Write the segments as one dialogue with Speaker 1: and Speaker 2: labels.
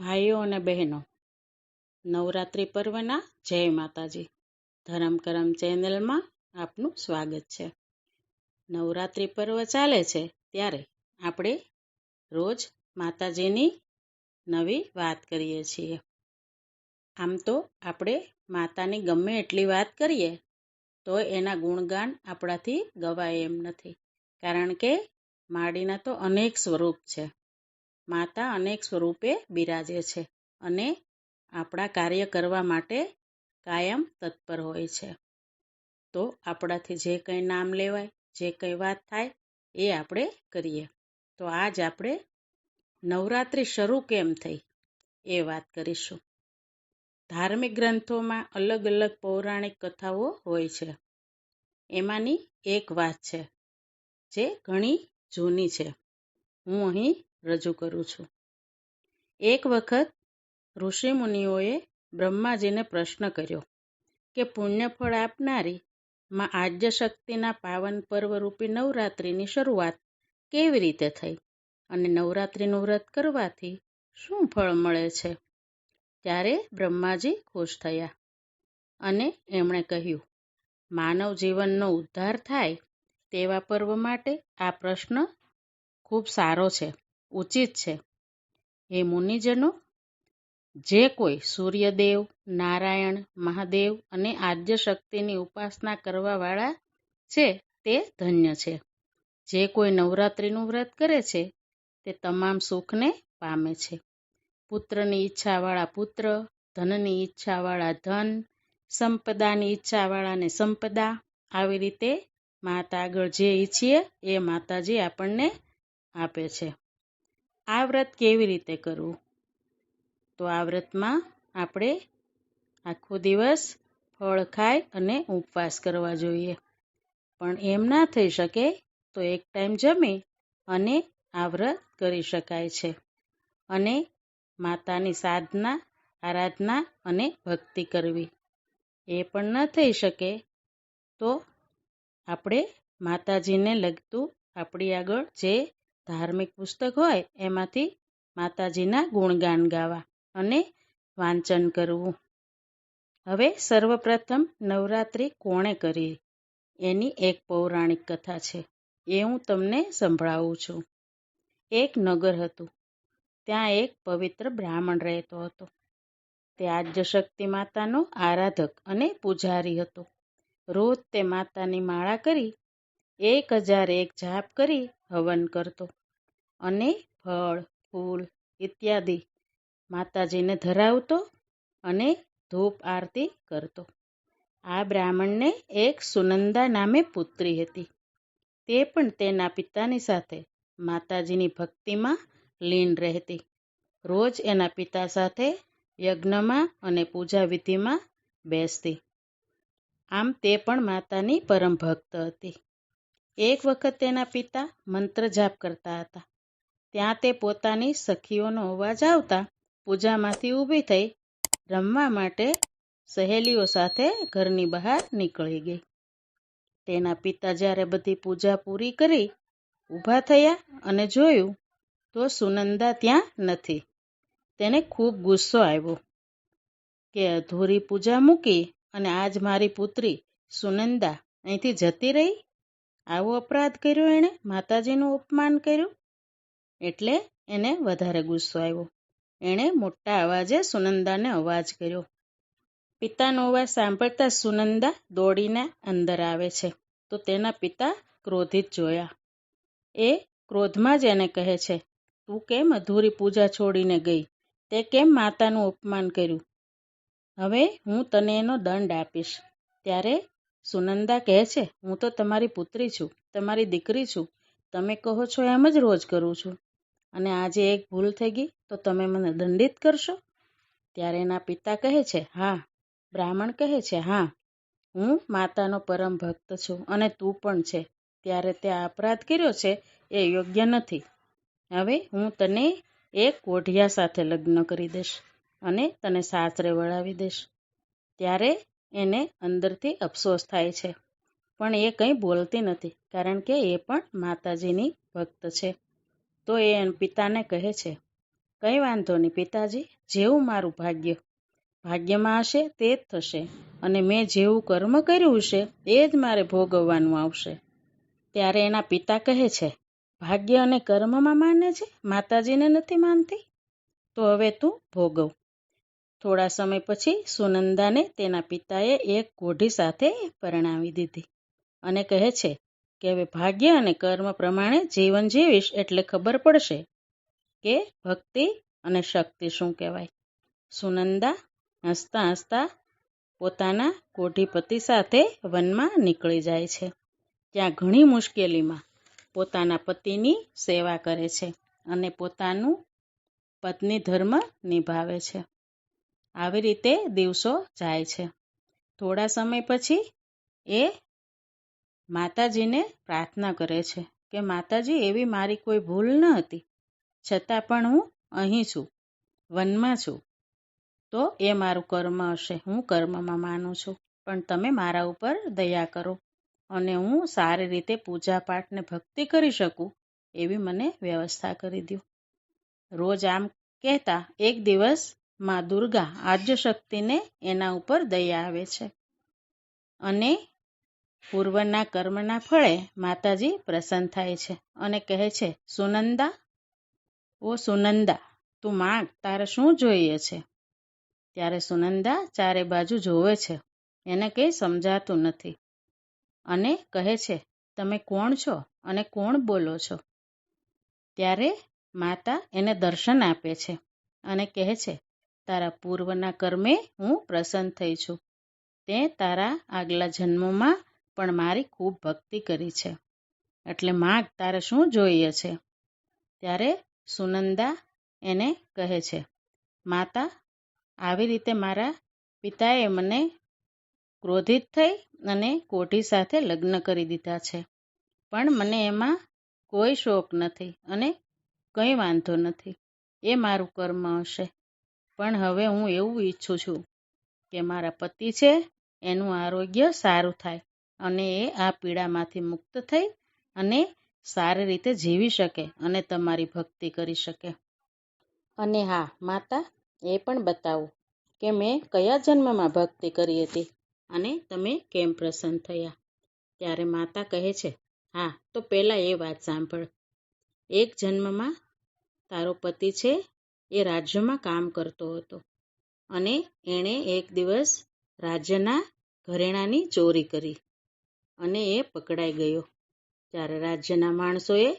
Speaker 1: ભાઈઓ અને બહેનો, નવરાત્રિ પર્વના જય માતાજી. ધરમ કરમ ચેનલમાં આપનું સ્વાગત છે. નવરાત્રિ પર્વ ચાલે છે ત્યારે આપણે રોજ માતાજીની નવી વાત કરીએ છીએ. આમ તો આપણે માતાની ગમે એટલી વાત કરીએ, તો એના ગુણગાન આપણાથી ગવાય એમ નથી. કારણ કે માડીના તો અનેક સ્વરૂપ છે. માતા અનેક સ્વરૂપે બિરાજે છે અને આપણા કાર્ય કરવા માટે કાયમ તત્પર હોય છે. તો આપણાથી જે કંઈ નામ લેવાય, જે કંઈ વાત થાય, એ આપણે કરીએ. તો આજ આપણે નવરાત્રિ શરૂ કેમ થઈ એ વાત કરીશું. ધાર્મિક ગ્રંથોમાં અલગ અલગ પૌરાણિક કથાઓ હોય છે. એમાંની એક વાત છે, જે ઘણી જૂની છે. હું અહીં રજૂ કરું છું. એક વખત ઋષિમુનિઓએ બ્રહ્માજીને પ્રશ્ન કર્યો કે પુણ્યફળ આપનારી માં આદ્ય શક્તિના પાવન પર્વરૂપી નવરાત્રિની શરૂઆત કેવી રીતે થઈ અને નવરાત્રિનું વ્રત કરવાથી શું ફળ મળે છે? ત્યારે બ્રહ્માજી ખુશ થયા અને એમણે કહ્યું, માનવ જીવનનો ઉદ્ધાર થાય તેવા પર્વ માટે આ પ્રશ્ન ખૂબ સારો છે. ઉચિત છે. હે મુનિજનો, જે કોઈ સૂર્યદેવ, નારાયણ, મહાદેવ અને આદ્ય શક્તિની ઉપાસના કરવાવાળા છે તે ધન્ય છે. જે કોઈ નવરાત્રિનું વ્રત કરે છે તે તમામ સુખને પામે છે. પુત્રની ઈચ્છાવાળા પુત્ર, ધનની ઈચ્છાવાળા ધન, સંપદાની ઈચ્છાવાળાને સંપદા આવી રીતે માતા આગળ જે ઈચ્છીએ એ માતાજી આપણને આપે છે. આ વ્રત કેવી રીતે કરવું? તો આ વ્રતમાં આપણે આખો દિવસ ફળ ખાય અને ઉપવાસ કરવા જોઈએ. પણ એમ ના થઈ શકે તો એક ટાઈમ જમી અને આ વ્રત કરી શકાય છે. અને માતાની સાધના, આરાધના અને ભક્તિ કરવી. એ પણ ન થઈ શકે તો આપણે માતાજીને લગતું આપણી આગળ જે ધાર્મિક પુસ્તક હોય, એમાંથી માતાજીના ગુણગાન ગાવા અને વાંચન કરવું. હવે સર્વપ્રથમ નવરાત્રિ કોણે કરી? એની એક પૌરાણિક કથા છે. એ હું તમને સંભળાવું છું. એક નગર હતું. ત્યાં એક પવિત્ર બ્રાહ્મણ રહેતો હતો. તે આદ્ય શક્તિ માતાનો આરાધક અને પૂજારી હતો. રોજ તે માતાની માળા કરી, એક હજાર એક જાપ કરી હવન કરતો. અને ફળ, ફૂલ ઇત્યાદિ માતાજીને ધરાવતો અને ધૂપ આરતી કરતો. આ બ્રાહ્મણને એક સુનંદા નામે પુત્રી હતી. તે પણ તેના પિતાની સાથે માતાજીની ભક્તિમાં લીન રહેતી. રોજ એના પિતા સાથે યજ્ઞમાં અને પૂજા વિધિમાં બેસતી. આમ તે પણ માતાની પરમ ભક્ત હતી. એક વખત તેના પિતા મંત્ર જાપ કરતા હતા. ત્યાં તે પોતાની સખીઓનો અવાજ આવતા પૂજામાંથી ઊભી થઈ રમવા માટે સહેલીઓ સાથે ઘરની બહાર નીકળી ગઈ. તેના પિતા જ્યારે બધી પૂજા પૂરી કરી, ઊભા થયા અને જોયું તો સુનંદા ત્યાં નથી. તેને ખૂબ ગુસ્સો આવ્યો કે અધૂરી પૂજા મૂકી અને આજ મારી પુત્રી સુનંદા અહીંથી જતી રહી? આવો અપરાધ કર્યો એણે? માતાજીનું અપમાન કર્યું? એટલે એને વધારે ગુસ્સો આવ્યો. એણે મોટા અવાજે સુનંદાને અવાજ કર્યો. પિતાનો અવાજ સાંભળતા સુનંદા દોડીને અંદર આવે છે. તો તેના પિતા ક્રોધિત જોયા. એ ક્રોધમાં જ એને કહે છે, તું કેમ અધૂરી પૂજા છોડીને ગઈ? તે કેમ માતાનું અપમાન કર્યું? હવે હું તને એનો દંડ આપીશ. ત્યારે સુનંદા કહે છે, હું તો તમારી પુત્રી છું, તમારી દીકરી છું. તમે કહો છો એમ જ રોજ કરું છું. અને આજે એક ભૂલ થઈ ગઈ, તો તમે મને દંડિત કરશો? ત્યારે એના પિતા કહે છે, હા. બ્રાહ્મણ કહે છે, હા. હું માતાનો પરમ ભક્ત છું અને તું પણ છે. ત્યારે તે અપરાધ કર્યો છે, એ યોગ્ય નથી. હવે હું તને એક કોઢિયા સાથે લગ્ન કરી દઈશ અને તને સાસરે વળાવી દઈશ. ત્યારે એને અંદરથી અફસોસ થાય છે. પણ એ કંઈ બોલતી નથી, કારણ કે એ પણ માતાજીની ભક્ત છે. તો એ પિતાને કહે છે, કંઈ વાંધો નહીં પિતાજી, જેવું મારું ભાગ્ય. ભાગ્યમાં હશે તે જ થશે અને મેં જેવું કર્મ કર્યું છે એ જ મારે ભોગવવાનું આવશે. ત્યારે એના પિતા કહે છે, ભાગ્ય અને કર્મમાં માને છે? માતાજીને નથી માનતી? તો હવે તું ભોગવ. થોડા સમય પછી સુનંદાને તેના પિતાએ એક કોઢી સાથે પરણાવી દીધી અને કહે છે કે હવે ભાગ્ય અને કર્મ પ્રમાણે જીવન જીવીશ એટલે ખબર પડશે કે ભક્તિ અને શક્તિ શું કહેવાય. સુનંદા, હસતા હસતા પોતાના કોઢીપતિ સાથે વનમાં નીકળી જાય છે. ત્યાં ઘણી મુશ્કેલીમાં પોતાના પતિની સેવા કરે છે અને પોતાનું પત્ની ધર્મ નિભાવે છે. આવી રીતે દિવસો જાય છે. થોડા સમય પછી એ માતાજીને પ્રાર્થના કરે છે કે માતાજી, એવી મારી કોઈ ભૂલ ન હતી. છતાં પણ હું અહીં છું, વનમાં છું. તો એ મારું કર્મ હશે. હું કર્મમાં માનું છું. પણ તમે મારા ઉપર દયા કરો અને હું સારી રીતે પૂજા પાઠને ભક્તિ કરી શકું એવી મને વ્યવસ્થા કરી દો રોજ આમ કહેતા, એક દિવસમાં દુર્ગા આદ્ય શક્તિને એના ઉપર દયા આવે છે. અને પૂર્વના કર્મના ફળે માતાજી પ્રસન્ન થાય છે અને કહે છે, સુનંદા, ઓ સુનંદા, તું માંગ તારે શું જોઈએ છે? ત્યારે સુનંદા ચારે બાજુ જોવે છે, એને કંઈ સમજાતું નથી અને કહે છે, તમે કોણ છો અને કોણ બોલો છો? ત્યારે માતા એને દર્શન આપે છે અને કહે છે, તારા પૂર્વના કર્મે હું પ્રસન્ન થઈ છું. તે તારા આગલા જન્મોમાં પણ મારી ખૂબ ભક્તિ કરી છે. એટલે માગ તારે શું જોઈએ છે? ત્યારે સુનંદા એને કહે છે, માતા, આવી રીતે મારા પિતાએ મને ક્રોધિત થઈ અને કોઠી સાથે લગ્ન કરી દીધા છે. પણ મને એમાં કોઈ શોક નથી અને કંઈ વાંધો નથી. એ મારું કર્મ હશે. પણ હવે હું એવું ઈચ્છું છું કે મારા પતિ છે, એનું આરોગ્ય સારું થાય. અને એ આ પીડામાંથી મુક્ત થઈ અને સારી રીતે જીવી શકે અને તમારી ભક્તિ કરી શકે. અને હા, માતા, એ પણ બતાવો કે મેં કયા જન્મમાં ભક્તિ કરી હતી અને તમે કેમ પ્રસન્ન થયા? ત્યારે માતા કહે છે, હા, તો પહેલાં એ વાત સાંભળ. એક જન્મમાં તારો પતિ છે, એ રાજ્યમાં કામ કરતો હતો અને એણે એક દિવસ રાજ્યના ઘરેણાની ચોરી કરી. અને એ પકડાઈ ગયો. ત્યારે રાજ્યના માણસોએ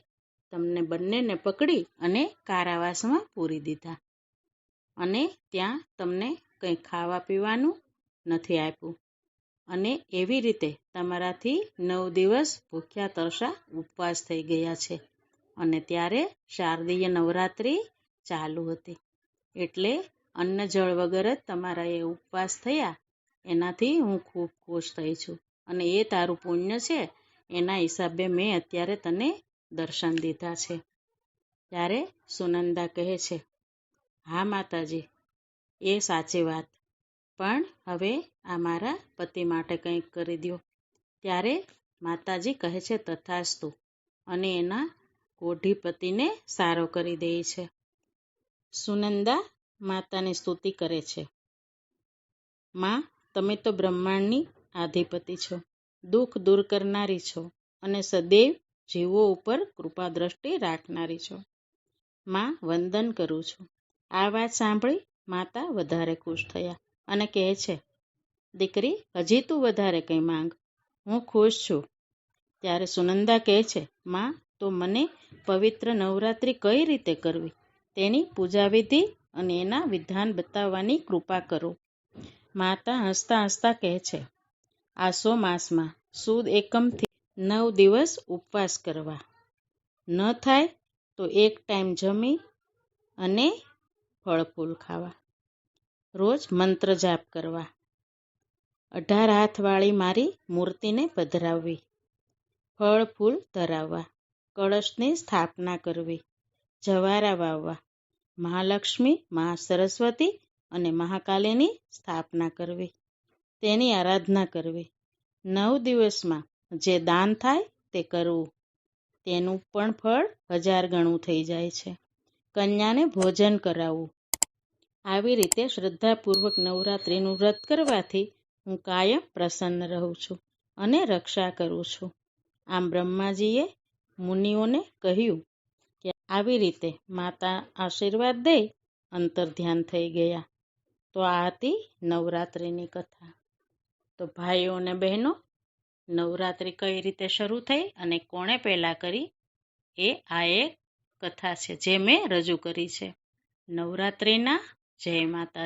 Speaker 1: તમને બંનેને પકડી અને કારાવાસમાં પૂરી દીધા. અને ત્યાં તમને કંઈ ખાવા પીવાનું નથી આપ્યું. અને એવી રીતે તમારાથી નવ દિવસ ભૂખ્યા તરસા ઉપવાસ થઈ ગયા છે. અને ત્યારે શારદીય નવરાત્રિ ચાલુ હતી. એટલે અન્ન જળ વગર જ તમારા એ ઉપવાસ થયા. એનાથી હું ખૂબ ખુશ થઈ છું. અને એ તારું પુણ્ય છે, એના હિસાબે મેં અત્યારે તને દર્શન દીધા છે. ત્યારે સુનંદા કહે છે, હા માતાજી, એ સાચી વાત. પણ હવે આ મારા પતિ માટે કંઈક કરી દો ત્યારે માતાજી કહે છે, તથાસ્તુ. અને એના કોઢી પતિને સારો કરી દે છે. સુનંદા માતાની સ્તુતિ કરે છે. માં, તમે તો બ્રહ્માંડની આધિપતિ છો. દુઃખ દૂર કરનારી છો અને સદૈવ જીવો ઉપર કૃપા દ્રષ્ટિ રાખનારી છો. માં વંદન કરું છું. આ વાત સાંભળી માતા વધારે ખુશ થયા અને કહે છે, દીકરી, હજી તું વધારે કંઈ માંગ. હું ખુશ છું. ત્યારે સુનંદા કહે છે, માં, તો મને પવિત્ર નવરાત્રિ કઈ રીતે કરવી? તેની પૂજા વિધિ અને એના વિધાન બતાવવાની કૃપા કરો. માતા હસતા હસતા કહે છે આસો માસમાં સુદ એકમથી નવ દિવસ ઉપવાસ કરવા. ન થાય તો એક ટાઈમ જમી અને ફળફૂલ ખાવા. રોજ મંત્ર જાપ કરવા. અઢાર હાથવાળી મારી મૂર્તિને પધરાવવી. ફળ ફૂલ ધરાવવા. કળશની સ્થાપના કરવી. જવારા વાવવા. મહાલક્ષ્મી મહા સરસ્વતી અને મહાકાલીની સ્થાપના કરવી. તેની આરાધના કરવી. નવ દિવસમાં જે દાન થાય તે કરવું. તેનું પણ ફળ હજાર ગણું થઈ જાય છે. કન્યાને ભોજન કરાવવું. આવી રીતે શ્રદ્ધાપૂર્વક નવરાત્રિનું વ્રત કરવાથી હું કાયમ પ્રસન્ન રહું છું અને રક્ષા કરું છું. આમ બ્રહ્માજીએ મુનિઓને કહ્યું કે આવી રીતે માતા આશીર્વાદ દે અંતર ધ્યાન થઈ ગયા. તો આ હતી નવરાત્રિની કથા. તો ભાઈઓ અને બહેનો, નવરાત્રિ કઈ રીતે શરૂ થઈ અને કોણે પહેલાં કરી એ આ એક કથા છે જે મેં રજૂ કરી છે. નવરાત્રિના જય માતા